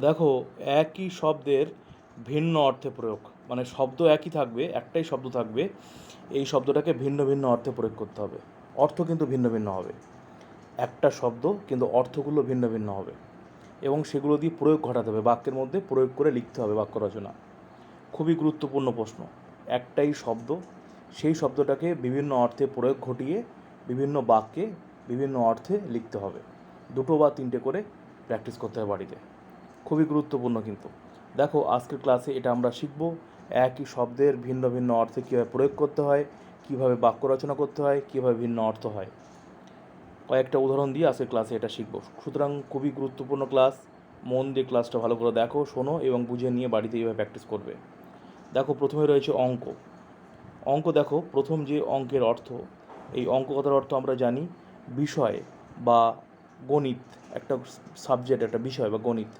দেখো, একই শব্দের ভিন্ন অর্থে প্রয়োগ। মানে শব্দ একই থাকবে, একটাই শব্দ থাকবে, এই শব্দটাকে ভিন্ন ভিন্ন অর্থে প্রয়োগ করতে হবে। অর্থ কিন্তু ভিন্ন ভিন্ন হবে। একটা শব্দ কিন্তু অর্থগুলো ভিন্ন ভিন্ন হবে। এবং সেগুলো দিয়ে প্রয়োগ ঘটাতে হবে, বাক্যের মধ্যে প্রয়োগ করে লিখতে হবে বাক্য রচনা। খুবই গুরুত্বপূর্ণ প্রশ্ন। একটাই শব্দ, সেই শব্দটাকে বিভিন্ন অর্থে প্রয়োগ ঘটিয়ে বিভিন্ন বাক্যে বিভিন্ন অর্থে লিখতে হবে। দুটো বা তিনটে করে প্র্যাকটিস করতে হবে বাড়িতে। খুবই গুরুত্বপূর্ণ কিন্তু। দেখো, আজকের ক্লাসে এটা আমরা শিখব। একই শব্দের ভিন্ন ভিন্ন অর্থে কীভাবে প্রয়োগ করতে হয়, কীভাবে বাক্য রচনা করতে হয়, কীভাবে ভিন্ন অর্থ হয়। কয়েকটা উদাহরণ দিয়ে আজকের ক্লাসে এটা শিখব। সুতরাং খুবই গুরুত্বপূর্ণ ক্লাস মন দিয়ে ক্লাসটা ভালো করে দেখো, শোনো এবং বুঝে নিয়ে বাড়িতে এইভাবে প্র্যাকটিস করবে। দেখো, প্রথমে রয়েছে অঙ্ক। অঙ্ক দেখো, প্রথম যে অঙ্কের অর্থ, এই অঙ্ক কথার অর্থ আমরা জানি বিষয় বা গণিত, একটা সাবজেক্ট একটা বিষয় বা গণিত।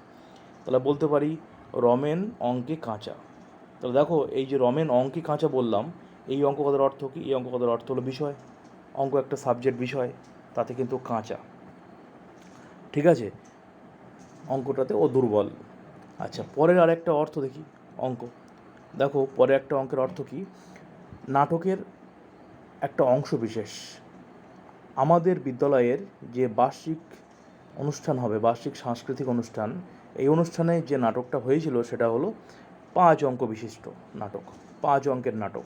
তাহলে বলতে পারি রমেন অঙ্কে কাঁচা। তাহলে দেখো, এই যে রমেন অঙ্কে কাঁচা বললাম, এই অঙ্ক কথার অর্থ কী? এই অঙ্ক কথার অর্থ হলো বিষয়। অঙ্ক একটা সাবজেক্ট বিষয়, তাতে কিন্তু কাঁচা। ঠিক আছে? অঙ্কটাতে ও দুর্বল। আচ্ছা পরের আরেকটা অর্থ দেখি, অঙ্ক। দেখো পরে একটা অঙ্কের অর্থ কি? নাটকের একটা অংশ বিশেষ। আমাদের বিদ্যালয়ের যে বার্ষিক অনুষ্ঠান হবে, বার্ষিক সাংস্কৃতিক অনুষ্ঠান এই অনুষ্ঠানে যে নাটকটা হয়েছিল সেটা হলো পাঁচ অঙ্ক বিশিষ্ট নাটক, পাঁচ অঙ্কের নাটক।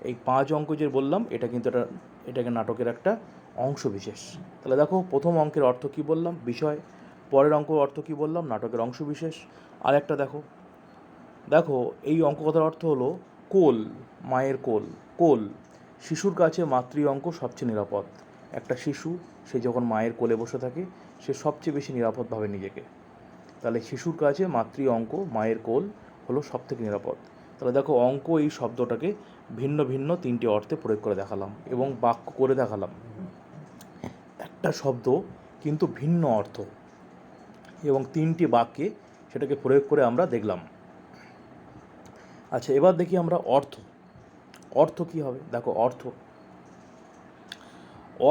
এই পাঁচ অঙ্ক যে বললাম, এটা কিন্তু এটা এটাকে নাটকের একটা অংশ বিশেষ। তাহলে দেখো, প্রথম অঙ্কের অর্থ কী বললাম? বিষয়। পরের অঙ্ক অর্থ কী বললাম? নাটকের অংশ বিশেষ। আর একটা দেখো। দেখো, এই অঙ্ক কথার অর্থ হলো কোল, মায়ের কোল। কোল, শিশুর কাছে মাতৃ অঙ্ক সবচেয়ে নিরাপদ। একটা শিশু, সে যখন মায়ের কোলে বসে থাকে, সে সবচেয়ে বেশি নিরাপদ ভাবে নিজেকে তাহলে শিশুর কাছে মাতৃ অঙ্ক, মায়ের কোল হলো সব থেকে নিরাপদ। তাহলে দেখো অঙ্ক এই শব্দটাকে ভিন্ন ভিন্ন তিনটি অর্থে প্রয়োগ করে দেখালাম এবং বাক্য করে দেখালাম। একটা শব্দ কিন্তু ভিন্ন অর্থ এবং তিনটি বাক্যে সেটাকে প্রয়োগ করে আমরা দেখলাম। আচ্ছা এবার দেখি আমরা অর্থ। অর্থ কি হবে? দেখো অর্থ।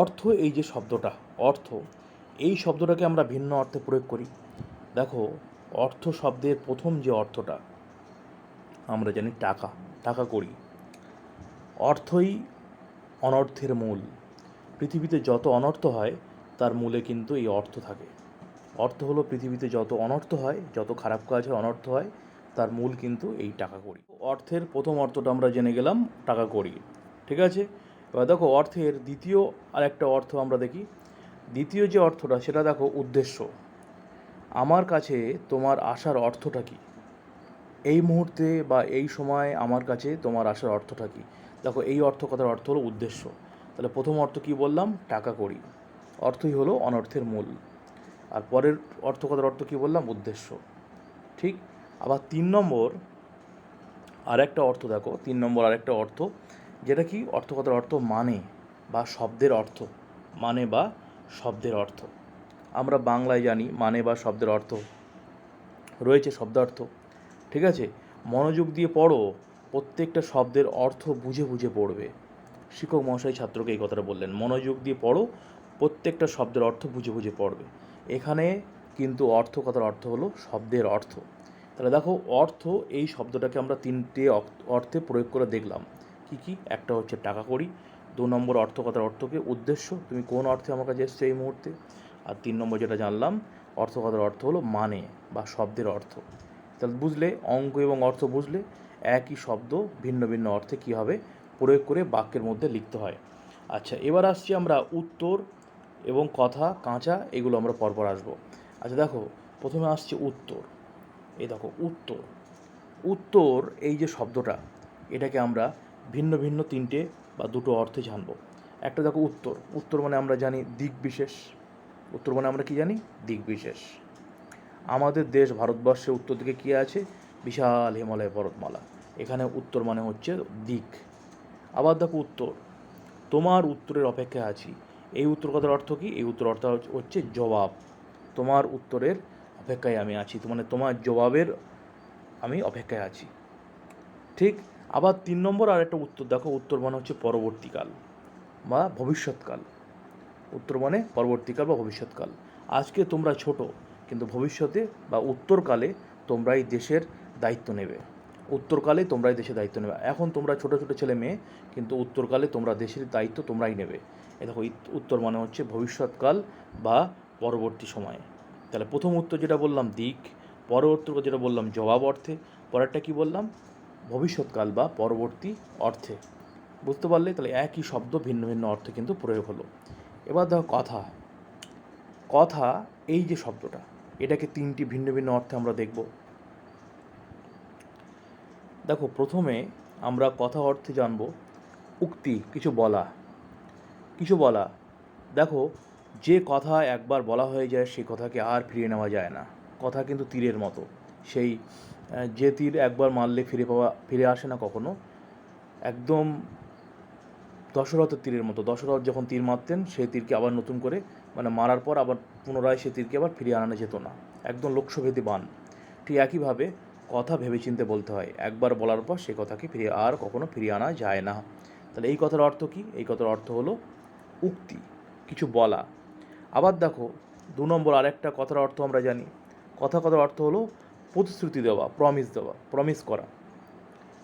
অর্থ এই যে শব্দটা, অর্থ, এই শব্দটাকে আমরা ভিন্ন অর্থে প্রয়োগ করি। দেখো, অর্থ শব্দের প্রথম যে অর্থটা, আমরা জানি টাকা টাকা করি অর্থই অনর্থের মূল। পৃথিবীতে যত অনর্থ হয়, তার মূলে কিন্তু এই অর্থ থাকে। অর্থ হলো পৃথিবীতে যত অনর্থ হয়, যত খারাপ কাজ হয় অনর্থ হয়, তার মূল কিন্তু এই টাকা কড়ি। অর্থের প্রথম অর্থটা আমরা জেনে গেলাম, টাকা কড়ি। ঠিক আছে? এবার দেখো, অর্থের দ্বিতীয় আরেকটা অর্থ আমরা দেখি। দ্বিতীয় যে অর্থটা, সেটা দেখো, উদ্দেশ্য। আমার কাছে তোমার আসার অর্থটা কী? এই মুহূর্তে বা এই সময় আমার কাছে তোমার আসার অর্থটা কী? দেখো, এই অর্থ কথার অর্থ হলো উদ্দেশ্য। তাহলে প্রথম অর্থ কী বললাম? টাকা কড়ি। অর্থই হলো অনর্থের মূল। আর পরের অর্থ কথার অর্থ কী বললাম? উদ্দেশ্য। ঠিক? আবার তিন নম্বর, আরেকটা অর্থ দেখো, তিন নম্বর আরেকটা অর্থ, যেটা কি? অর্থ কথার অর্থ মানে বা শব্দের অর্থ। মানে বা শব্দের অর্থ। আমরা বাংলায় জানি মানে বা শব্দের অর্থ। রয়েছে শব্দার্থ, ঠিক আছে? মনোযোগ দিয়ে পড়ো, প্রত্যেকটা শব্দের অর্থ বুঝে বুঝে পড়বে। শিক্ষক মহাশয় ছাত্রকে এই কথাটা বললেন, মনোযোগ দিয়ে পড়ো, প্রত্যেকটা শব্দের অর্থ বুঝে বুঝে পড়বে। এখানে কিন্তু অর্থ কথার অর্থ হলো শব্দের অর্থ। তাহলে দেখো, অর্থ এই শব্দটাকে আমরা তিনটে অর্থে প্রয়োগ করে দেখলাম। কি কি? একটা হচ্ছে টাকা করি দু নম্বর অর্থ কথার অর্থকে উদ্দেশ্য, তুমি কোন অর্থে আমার কাছে এসছো এই মুহূর্তে? আর তিন নম্বর যেটা জানলাম অর্থ কথার অর্থ হলো মানে বা শব্দের অর্থ। তাহলে বুঝলে, অঙ্ক এবং অর্থ বুঝলে একই শব্দ ভিন্ন ভিন্ন অর্থে কী হবে? প্রয়োগ করে বাক্যের মধ্যে লিখতে হয়। আচ্ছা এবার আসছি আমরা উত্তর এবং কথা, কাঁচা, এগুলো আমরা পরপর আসব। আচ্ছা দেখো, প্রথমে আসছে উত্তর। এই দেখো, উত্তর। উত্তর, এই যে শব্দটা, এটাকে আমরা ভিন্ন ভিন্ন তিনটে বা দুটো অর্থে জানব। একটা দেখো উত্তর উত্তর মানে আমরা জানি দিক বিশেষ। উত্তর মানে আমরা কি জানি? দিক বিশেষ আমাদের দেশ ভারতবর্ষে উত্তর দিকে কী আছে? বিশাল হিমালয় পর্বতমালা। এখানে উত্তর মানে হচ্ছে দিক। আবার দেখো উত্তর। তোমার উত্তরের অপেক্ষায় আছি। এই উত্তর কথার অর্থ কি? এই উত্তর অর্থ হচ্ছে জবাব। তোমার উত্তরের অপেক্ষায় আমি আছি। মানে তোমার জবাবের আমি অপেক্ষায় আছি। ঠিক? আবার তিন নম্বর আর একটা উত্তর দেখো। উত্তর মানে হচ্ছে পরবর্তীকাল বা ভবিষ্যৎকাল। উত্তর মানে পরবর্তীকাল বা ভবিষ্যৎকাল। আজকে তোমরা ছোট, কিন্তু ভবিষ্যতে বা উত্তরকালে তোমরা এই দেশের দায়িত্ব নেবে। উত্তরকালে তোমরাই দেশের দায়িত্ব নেবে। এখন তোমরা ছোটো ছোটো ছেলে মেয়ে, কিন্তু উত্তরকালে তোমরা দেশের দায়িত্ব তোমরাই নেবে। এ দেখো উত্তর মানে হচ্ছে ভবিষ্যৎকাল বা পরবর্তী সময়ে। তাহলে প্রথম উত্তর যেটা বললাম, দিক। পরবর্তী যেটা বললাম, জবাব অর্থে। পরেরটা কি বললাম? ভবিষ্যৎকাল বা পরবর্তী অর্থে। বুঝতে পারলে তাহলে একই শব্দ ভিন্ন ভিন্ন অর্থে কিন্তু প্রয়োগ হলো। এবার দেখো কথা। কথা এই যে শব্দটা, এটাকে তিনটি ভিন্ন ভিন্ন অর্থে আমরা দেখব। দেখো, প্রথমে আমরা কথা অর্থে জানব, উক্তি, কিছু বলা। কিছু বলা। দেখো, যে কথা একবার বলা হয়ে যায় সেই কথাকে আর ফিরিয়ে নেওয়া যায় না। কথা কিন্তু তীরের মতো। সেই যে তীর একবার মারলে ফিরে পাওয়া, ফিরে আসে না কখনো। একদম দশরথের তীরের মতো। দশরথ যখন তীর মারতেন সেই তীরকে আবার নতুন করে মানে মারার পর আবার পুনরায় সেই তীরকে আবার ফিরিয়ে আনানো যেত না। একদম লক্ষ্যভেদী বান ঠিক একইভাবে কথা ভেবেচিন্তে বলতে হয়। একবার বলার পর সেই কথাকে ফিরিয়ে আর কখনো ফিরিয়ে আনা যায় না। তাহলে এই কথার অর্থ কি? এই কথার অর্থ হলো উক্তি, কিছু বলা। আবার দেখো, দু নম্বর আরেকটা কথার অর্থ আমরা জানি। কথা কথার অর্থ হলো প্রতিশ্রুতি দেওয়া প্রমিস দেওয়া প্রমিস করা।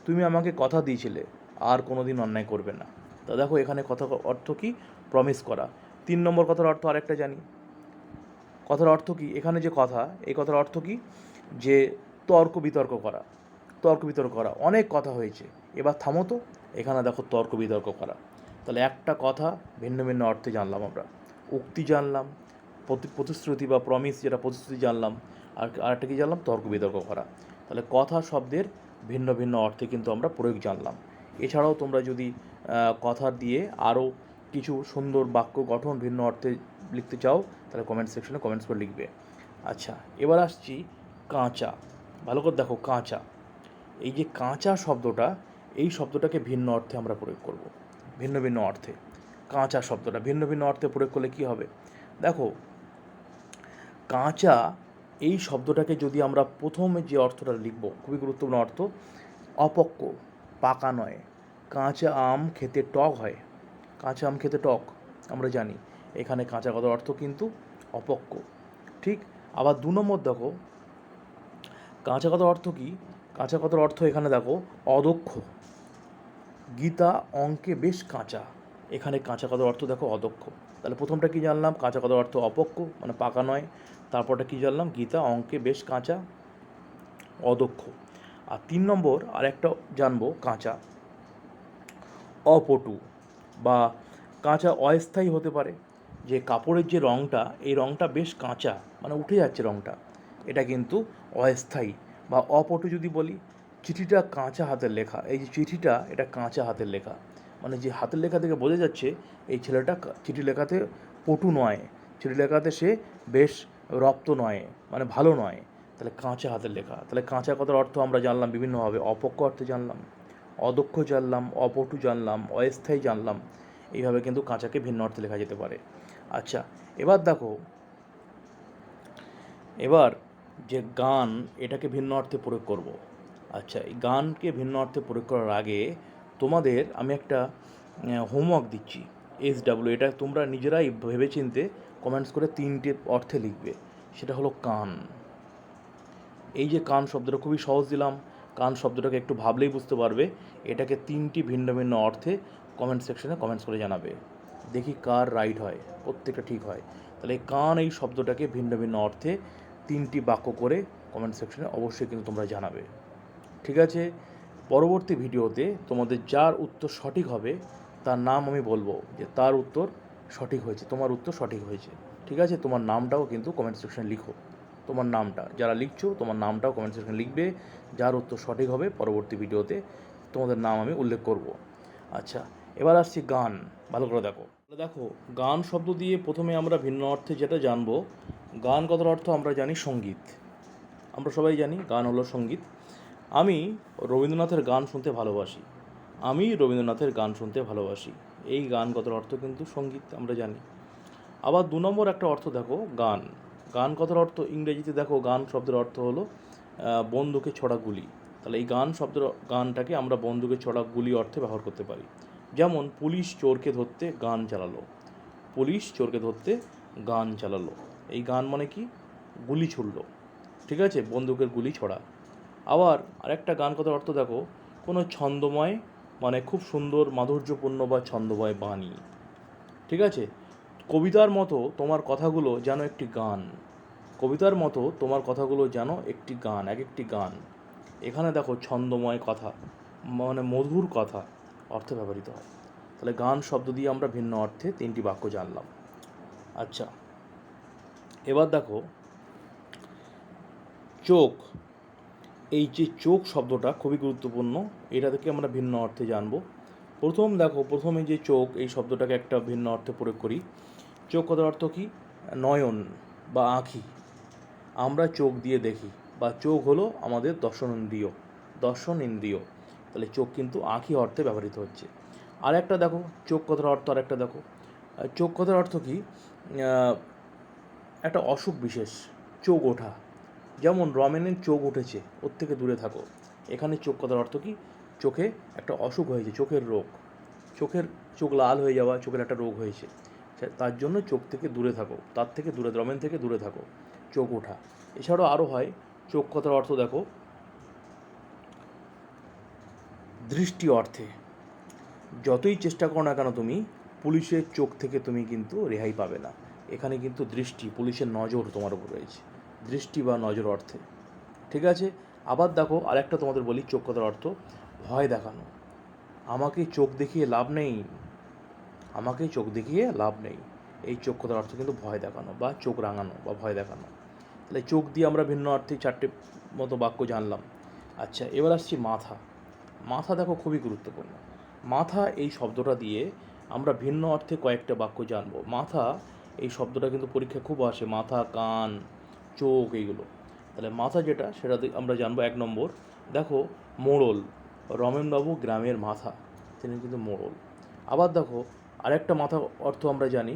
তুমি আমাকে কথা দিয়েছিলে, আর কোনো দিন অন্যায় করবে না। তা দেখো এখানে কথা অর্থ কি? প্রমিস করা। তিন নম্বর কথার অর্থ আরেকটা জানি। কথার অর্থ কি? এখানে যে কথা, এই কথার অর্থ কি? যে তর্ক বিতর্ক করা। তর্ক বিতর্ক করা। অনেক কথা হয়েছে। এবার থামো তো। এখানে দেখো তর্ক বিতর্ক করা। তাহলে একটা কথা ভিন্ন ভিন্ন অর্থে জানলাম আমরা। উক্তি জানলাম, প্রতি, প্রতিশ্রুতি বা প্রমিস যেটা প্রতিশ্রুতি জানলাম, আর আরেকটা কি জানলাম? তর্ক বিতর্ক করা। তাহলে কথা শব্দের ভিন্ন ভিন্ন অর্থে কিন্তু আমরা প্রয়োগ জানলাম। এছাড়াও তোমরা যদি কথা দিয়ে আরও কিছু সুন্দর বাক্য, গঠন, ভিন্ন অর্থে লিখতে চাও, তাহলে কমেন্ট সেকশনে কমেন্টস করে লিখবে। আচ্ছা এবার আসছি কাঁচা। ভালো করে দেখো কাঁচা। এই যে কাঁচা শব্দটা, এই শব্দটাকে ভিন্ন অর্থে আমরা প্রয়োগ করব। ভিন্ন ভিন্ন অর্থে। কাঁচা শব্দটা, ভিন্ন ভিন্ন অর্থে প্রয়োগ করলে কী হবে? দেখো, কাঁচা, এই শব্দটাকে যদি আমরা প্রথমে যে অর্থটা লিখব, খুবই গুরুত্বপূর্ণ অর্থ, অপক্ক। পাকা নয়। কাঁচা আম খেতে টক হয়। কাঁচা আম খেতে টক, আমরা জানি। এখানে কাঁচা কথার অর্থ কিন্তু অপক্ক। ঠিক? আবার দু নম্বর দেখো। কাঁচা কথার অর্থ কি? কাঁচা কথার অর্থ এখানে দেখো, অদক্ষ। গীতা অঙ্কে বেশ কাঁচা। এখানে কাঁচা কথার অর্থ দেখো অদক্ষ। তাহলে প্রথমটা কি জানলাম? কাঁচা কথার অর্থ অপক্ষ মানে পাকা নয়। তারপরটা কি জানলাম? গীতা অঙ্কে বেশ কাঁচা, অদক্ষ। আর তিন নম্বর, আর একটা জানব, কাঁচা। অপটু, বা কাঁচা অস্থায়ী হতে পারে। যে কাপড়ের যে রঙটা এই রঙটা বেশ কাঁচা মানে উঠে যাচ্ছে রঙটা এটা কিন্তু অস্থায়ী, বা অপটু যদি বলি, চিঠিটা কাঁচা হাতের লেখা। এই যে চিঠিটা, এটা কাঁচা হাতের লেখা। মানে যে হাতের লেখা থেকে বোঝা যাচ্ছে, এই ছেলেটা চিঠি লেখাতে পটু নয়। চিঠি লেখাতে সে বেশ রপ্ত নয় মানে ভালো নয়। তাহলে কাঁচা হাতের লেখা। তাহলে কাঁচা কথার অর্থ আমরা জানলাম, বিভিন্নভাবে অপক্ষ অর্থে জানলাম, অদক্ষ জানলাম, অপটু জানলাম, অস্থায়ী জানলাম, এইভাবে কিন্তু কাঁচাকে ভিন্ন অর্থে লেখা যেতে পারে। আচ্ছা এবার দেখো, এবার যে গান, এটাকে ভিন্ন অর্থে প্রয়োগ করব। আচ্ছা এই গানকে ভিন্ন অর্থে প্রয়োগ করার আগে তোমাদের আমি একটা হোমওয়ার্ক দিচ্ছি এস ডাব্লিউ এটা তোমরা নিজেরাই ভেবেচিন্তে কমেন্টস করে তিনটে অর্থে লিখবে, সেটা হলো কান। এই যে কান শব্দটা খুবই সহজ দিলাম, কান শব্দটাকে একটু ভাবলেই বুঝতে পারবে। এটাকে তিনটি ভিন্ন ভিন্ন অর্থে কমেন্ট সেকশনে কমেন্টস করে জানাবে। দেখি কার রাইট হয়, প্রত্যেকটা ঠিক হয়। তাহলে কান এই শব্দটাকে ভিন্ন ভিন্ন অর্থে তিনটি বাক্য করে কমেন্ট সেকশনে অবশ্যই কিন্তু তোমরা জানাবে। ঠিক আছে? পরবর্তী ভিডিওতে তোমাদের যার উত্তর সঠিক হবে, তার নাম আমি বলব যে তার উত্তর সঠিক হয়েছে, তোমার উত্তর সঠিক হয়েছে। ঠিক আছে? তোমার নামটাও কিন্তু কমেন্ট সেকশনে লিখো। তোমার নামটা। যারা লিখছো, তোমার নামটাও কমেন্ট সেকশনে লিখবে। যার উত্তর সঠিক হবে, পরবর্তী ভিডিওতে তোমাদের নাম আমি উল্লেখ করব। আচ্ছা এবার আসছি গান। ভালো করে দেখো। দেখো, গান শব্দ দিয়ে প্রথমে আমরা ভিন্ন অর্থে যেটা জানব, গান কথার অর্থ আমরা জানি সংগীত। আমরা সবাই জানি গান হলো সংগীত। আমি রবীন্দ্রনাথের গান শুনতে ভালোবাসি। আমি রবীন্দ্রনাথের গান শুনতে ভালোবাসি। এই গান কথার অর্থ কিন্তু সংগীত, আমরা জানি। আবার দু নম্বর একটা অর্থ দেখো, গান। গান কথার অর্থ ইংরেজিতে দেখো, গান শব্দের অর্থ হলো বন্দুকে ছড়া গুলি। তাহলে এই গান শব্দের গানটাকে আমরা বন্দুকে ছড়া গুলি অর্থে ব্যবহার করতে পারি। যেমন, পুলিশ চোরকে ধরতে গান চালালো। পুলিশ চোরকে ধরতে গান চালালো। এই গান মানে কি? গুলি ছুড়ল। ঠিক আছে? বন্দুকের গুলি ছড়া। আবার আরেকটা গান কথার অর্থ দেখো, কোনো ছন্দময় মানে খুব সুন্দর, মাধুর্যপূর্ণ বা ছন্দময় বাণী। ঠিক আছে? কবিতার মতো তোমার কথাগুলো যেন একটি গান। কবিতার মতো তোমার কথাগুলো যেন একটি গান, এক একটি গান। এখানে দেখো ছন্দময় কথা মানে মধুর কথা অর্থে ব্যবহৃত হয়। তাহলে গান শব্দ দিয়ে আমরা ভিন্ন অর্থে তিনটি বাক্য জানলাম। আচ্ছা এবার দেখো চোখ। এই যে চোখ শব্দটা খুবই গুরুত্বপূর্ণ, এটা থেকে আমরা ভিন্ন অর্থে জানব। প্রথম দেখো, প্রথমে যে চোখ, এই শব্দটাকে একটা ভিন্ন অর্থে প্রয়োগ করি। চোখ কথার অর্থ কি? নয়ন বা আঁখি। আমরা চোখ দিয়ে দেখি বা চোখ হলো আমাদের দর্শন ইন্দ্রিয় দর্শন ইন্দ্রিয় তাহলে চোখ কিন্তু আঁখি অর্থে ব্যবহৃত হচ্ছে। আর একটা দেখো, চোখ কথার অর্থ আর একটা দেখো। চোখ কথার অর্থ কী? একটা অসুখ বিশেষ, চোখ ওঠা। যেমন রমেনের চোখ উঠেছে, ওর থেকে দূরে থাকো। এখানে চোখ কথার অর্থ কি? চোখে একটা অসুখ হয়েছে, চোখের রোগ। চোখের, চোখ লাল হয়ে যাওয়া, চোখের একটা রোগ হয়েছে। তার জন্য চোখ থেকে দূরে থাকো, তার থেকে দূরে, রমেন থেকে দূরে থাকো, চোখ ওঠা। এছাড়াও আরও হয়, চোখ কথার অর্থ দেখো, দৃষ্টি অর্থে। যতই চেষ্টা করো না কেন তুমি, পুলিশের চোখ থেকে তুমি কিন্তু রেহাই পাবে না। এখানে কিন্তু দৃষ্টি, পুলিশের নজর তোমার উপর রয়েছে। দৃষ্টি বা নজর অর্থে। ঠিক আছে? আবার দেখো, আরেকটা তোমাদের বলি, চোখ কথার অর্থ, ভয় দেখানো। আমাকে চোখ দেখিয়ে লাভ নেই। আমাকে চোখ দেখিয়ে লাভ নেই। এই চোখ কথার অর্থ কিন্তু ভয় দেখানো বা চোখ রাঙানো বা ভয় দেখানো। তাহলে চোখ দিয়ে আমরা ভিন্ন অর্থে চারটে মতো বাক্য জানলাম। আচ্ছা এবার আসছি মাথা। মাথা দেখো খুবই গুরুত্বপূর্ণ। মাথা এই শব্দটা দিয়ে আমরা ভিন্ন অর্থে কয়েকটা বাক্য জানব। মাথা এই শব্দটা কিন্তু পরীক্ষায় খুব আসে। মাথা, কান, চোখ এইগুলো। তাহলে মাথা যেটা, সেটা আমরা জানব এক নম্বর। দেখো, মোড়ল। রমেনবাবু গ্রামের মাথা। তিনি কিন্তু মোড়ল। আবার দেখো আরেকটা মাথা অর্থ আমরা জানি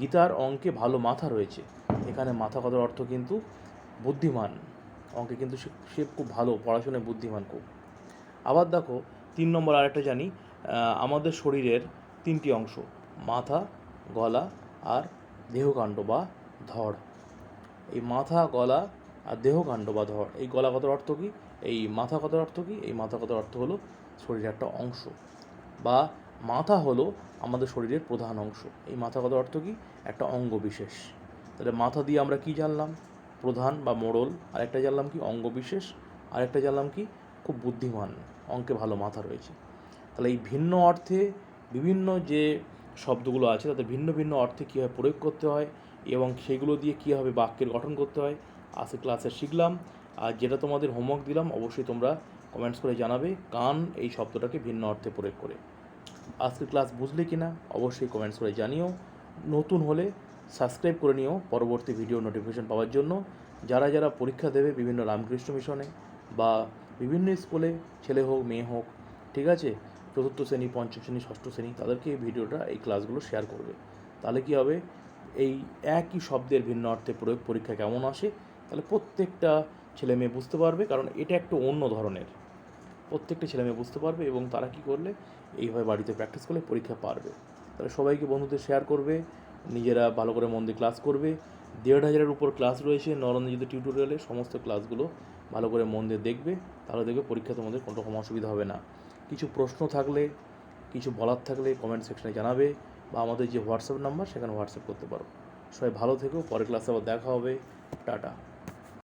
গীতার অঙ্কে ভালো মাথা রয়েছে। এখানে মাথা কথার অর্থ কিন্তু বুদ্ধিমান। অঙ্কে কিন্তু সে খুব ভালো, পড়াশোনায় বুদ্ধিমান খুব। আবার দেখো, তিন নম্বর আরেকটা জানি আমাদের শরীরের তিনটি অংশ, মাথা, গলা আর দেহকাণ্ড বা ধড়। এই মাথা, গলা আর দেহকাণ্ড বা ধড়, এই গলা কথার অর্থ কী? এই মাথা কথার অর্থ কী? এই মাথা কথার অর্থ হলো শরীরের একটা অংশ বা মাথা হলো আমাদের শরীরের প্রধান অংশ। এই মাথা অর্থ কী? একটা অঙ্গ বিশেষ। তাহলে মাথা দিয়ে আমরা কি জানলাম? প্রধান বা মোড়ল, আরেকটা জানলাম কি? অঙ্গ বিশেষ, আরেকটা জানলাম কি? খুব বুদ্ধিমান, অঙ্কে ভালো মাথা রয়েছে। তাহলে এই ভিন্ন অর্থে বিভিন্ন যে শব্দগুলো আছে, তাতে ভিন্ন ভিন্ন অর্থে কীভাবে প্রয়োগ করতে হয় এবং সেগুলো দিয়ে কীভাবে বাক্যের গঠন করতে হয়, আজকে ক্লাসে শিখলাম। আর যেটা তোমাদের হোমওয়ার্ক দিলাম, অবশ্যই তোমরা কমেন্টস করে জানাবে কান এই শব্দটাকে ভিন্ন অর্থে প্রয়োগ করে। আজকের ক্লাস বুঝলে কি না অবশ্যই কমেন্টস করে জানিও। নতুন হলে সাবস্ক্রাইব করে নিও পরবর্তী ভিডিও নোটিফিকেশন পাওয়ার জন্য। যারা যারা পরীক্ষা দেবে বিভিন্ন রামকৃষ্ণ মিশনে বা বিভিন্ন স্কুলে ছেলে হোক, মেয়ে হোক, ঠিক আছে? চতুর্থ শ্রেণি, পঞ্চম শ্রেণি, ষষ্ঠ শ্রেণি, তাদেরকে এই ভিডিওটা এই ক্লাসগুলো শেয়ার করবে। তাহলে কি হবে? এই একই শব্দের ভিন্ন অর্থে প্রয়োগ পরীক্ষা কেমন আসে? তাহলে প্রত্যেকটা ছেলে মেয়ে বুঝতে পারবে, কারণ এটা একটু অন্য ধরনের। প্রত্যেকটা ছেলে মেয়ে বুঝতে পারবে এবং তারা কি করলে? এইভাবে বাড়িতে প্র্যাকটিস করলে পরীক্ষা পারবে। তাহলে সবাইকে বন্ধুদের শেয়ার করবে, নিজেরা ভালো করে মন দিয়ে ক্লাস করবে। দেড় হাজারের উপর ক্লাস রয়েছে নরেন্দ্র টিউটোরিয়ালে সমস্ত ক্লাসগুলো ভালো করে মন দিয়ে দেখবে, তাহলে দেখবে পরীক্ষা তোমাদের কোনো রকম অসুবিধা হবে না। কিছু প্রশ্ন থাকলে, কিছু বলার থাকলে কমেন্ট সেকশনে জানাবে বা আমাদের যে হোয়াটসঅ্যাপ নাম্বার সেখানে হোয়াটসঅ্যাপ করতে পারো। সবাই ভালো থেকো, পরের ক্লাসে আবার দেখা হবে। টাটা।